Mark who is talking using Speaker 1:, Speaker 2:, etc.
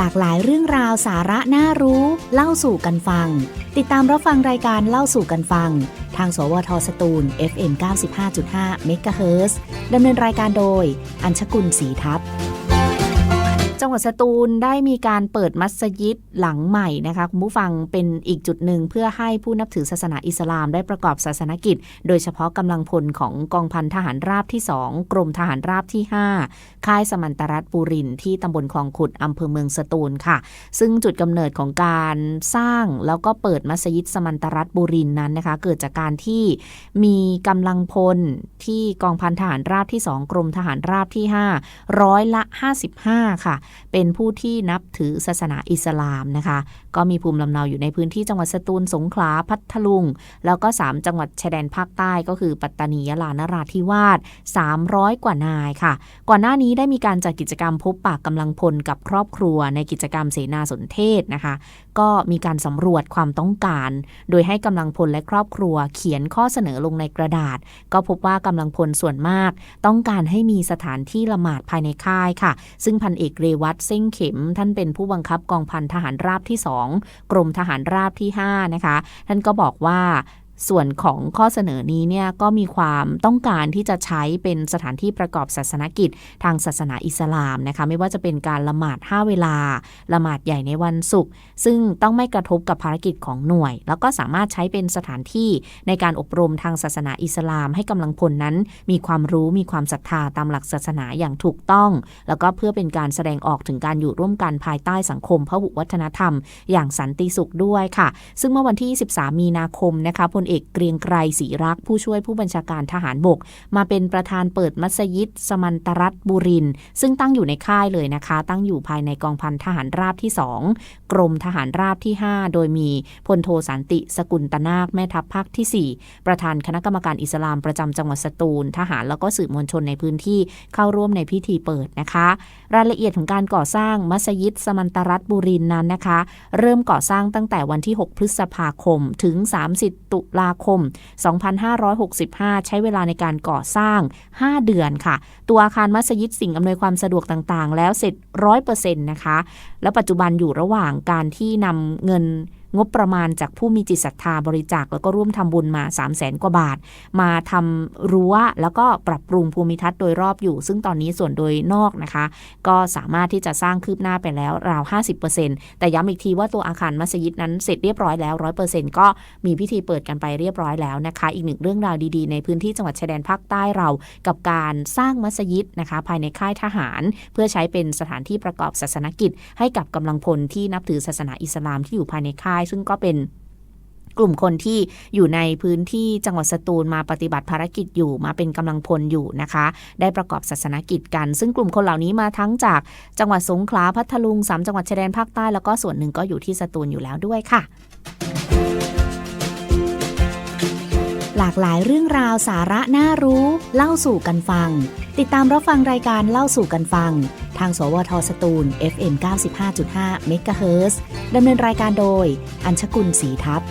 Speaker 1: หลากหลายเรื่องราวสาระน่ารู้ เล่าสู่กันฟัง ติดตามรับฟังรายการเล่าสู่กันฟัง ทาง สวทสตูล FM 95.5เมกะเฮิร์ดำเนินรายการโดย อัญชกุลศรีทัพ งหวัดสตูลได้มีการเปิดมัสยิดหลังใหม่นะคะคุณผู้ฟังเป็นอีกจุดหนึ่งเพื่อให้ผู้นับถือศาสนาอิสลามได้ประกอบศาสนกิจ โดยเฉพาะกำลังพลของกองพันทหารราบที่ 2 กรมทหารราบที่ 5 ค่ายสมันตรัฐบุรินที่ตำบลคลองขุดอำเภอเมืองสตูลค่ะ ซึ่งจุดกำเนิดของการสร้างแล้วก็เปิดมัสยิดสมันตรัฐบุรินนั้นนะคะ เกิดจากการที่มีกำลังพลที่กองพันทหารราบที่ 2 กรมทหารราบที่ 5 ร้อยละ 55 ค่ะเป็นผู้ที่นับถือศาสนาอิสลามนะคะ ก็มีภูมิลำเนาอยู่ในพื้นที่จังหวัดสตูลสงขลาพัทลุง แล้วก็ 3 จังหวัดชายแดนภาคใต้ก็คือปัตตานียะลานราธิวาส300 กว่านายค่ะ ก่อนหน้านี้ได้มีการจัดกิจกรรมพบปากกำลังพลกับครอบครัวในกิจกรรมเสนาสนเทศนะคะ ก็มีการสำรวจความต้องการ โดยให้กำลังพลและครอบครัวเขียนข้อเสนอลงในกระดาษ ก็พบว่ากำลังพลส่วนมาก ต้องการให้มีสถานที่ละหมาดภายในค่ายค่ะ ซึ่งพันเอกเรวัตเส้งเข็ม ท่านเป็นผู้บังคับกองพันทหารราบที่ 2 กรมทหารราบที่ 5 นะคะ ท่านก็บอกว่า ส่วนของข้อเสนอนี้เนี่ยก็มีความต้องการที่จะใช้เป็นสถานที่ประกอบศาสนกิจ ทางศาสนาอิสลามนะคะไม่ว่าจะเป็นการละหมาด 5 เวลา ละหมาดใหญ่ในวันศุกร์ซึ่งต้องไม่กระทบกับภารกิจของหน่วย แล้วก็สามารถใช้เป็นสถานที่ในการอบรมทางศาสนาอิสลาม ให้กำลังพลนั้น มีความรู้มีความศรัทธาตามหลักศาสนาอย่างถูกต้อง แล้วก็เพื่อเป็นการแสดงออกถึงการอยู่ร่วมกันภายใต้สังคมพหุวัฒนธรรม อย่างสันติสุขด้วยค่ะ ซึ่งเมื่อวันที่ 23 มีนาคมนะคะพลเอกเกรียงไกรศรีรัก ผู้ช่วยผู้บัญชาการทหารบก มาเป็นประธานเปิดมัสยิด สมันตรัฐบุริน ซึ่งตั้งอยู่ในค่ายเลยนะคะ ตั้งอยู่ภายในกองพันทหารราบที่ 2 กรมทหารราบที่ 5 โดยมีพลโทสันติสกุลตนาคแม่ทัพภาคที่ 4 ประธานคณะกรรมการอิสลามประจำจังหวัดสตูล ทหารแล้วก็สื่อมวลชนในพื้นที่เข้าร่วมในพิธีเปิดนะคะ รายละเอียดของการก่อสร้างมัสยิด สมันตรัฐบุรินนั้นนะคะ เริ่มก่อสร้างตั้งแต่วันที่ 6 พฤษภาคมถึง 30 ตุลาคม 2565 ใช้เวลาในการก่อสร้าง 5 เดือนค่ะ ตัวอาคารมัสยิดสิ่งอำนวยความสะดวกต่างๆ แล้วเสร็จ 100%นะคะ แล้วปัจจุบันอยู่ระหว่างการที่นำเงิน งบประมาณจากผู้มีจิตศรัทธาบริจาคแล้วก็ร่วมทำบุญมา 3 0 0แสนกว่าบาท มาทำรั้วแล้วก็ปรับปรุงภูมิทัศน์โดยรอบอยู่ ซึ่งตอนนี้ส่วนโดยนอกนะคะ ก็สามารถที่จะสร้างคืบหน้าไปแล้วราว 50%แต่ย้ำอีกทีว่าตัวอาคารมัสยิดนั้นเสร็จเรียบร้อยแล้ว 100%ก็มีพิธีเปิดกันไปเรียบร้อยแล้วนะคะ อีกหนึ่งเรื่องราวดีๆ ในพื้นที่จังหวัดชายแดนภาคใต้เรากับการสร้างมัสยิดนะคะภายในค่ายทหาร เพื่อใช้เป็นสถานที่ประกอบศาสนกิจ ให้กับกำลังพลที่นับถือศาสนาอิสลามที่อยู่ภายในค่ายซึ่งก็เป็นกลุ่มคนที่อยู่ในพื้นที่จังหวัดสตูลมาปฏิบัติภารกิจอยู่มาเป็นกำลังพลอยู่นะคะ ได้ประกอบศาสนกิจกัน ซึ่งกลุ่มคนเหล่านี้มาทั้งจากจังหวัดสงขลาพัทลุงสามจังหวัดชายแดนภาคใต้แล้วก็ส่วนหนึ่งก็อยู่ที่สตูลอยู่แล้วด้วยค่ะ หลากหลายเรื่องราวสาระน่ารู้ เล่าสู่กันฟัง ติดตามรับฟังรายการเล่าสู่กันฟัง ทาง สวทสตูล FM 95.5เมกะเฮิร์ดำเนินรายการโดย อัญชกุลศรีทัพ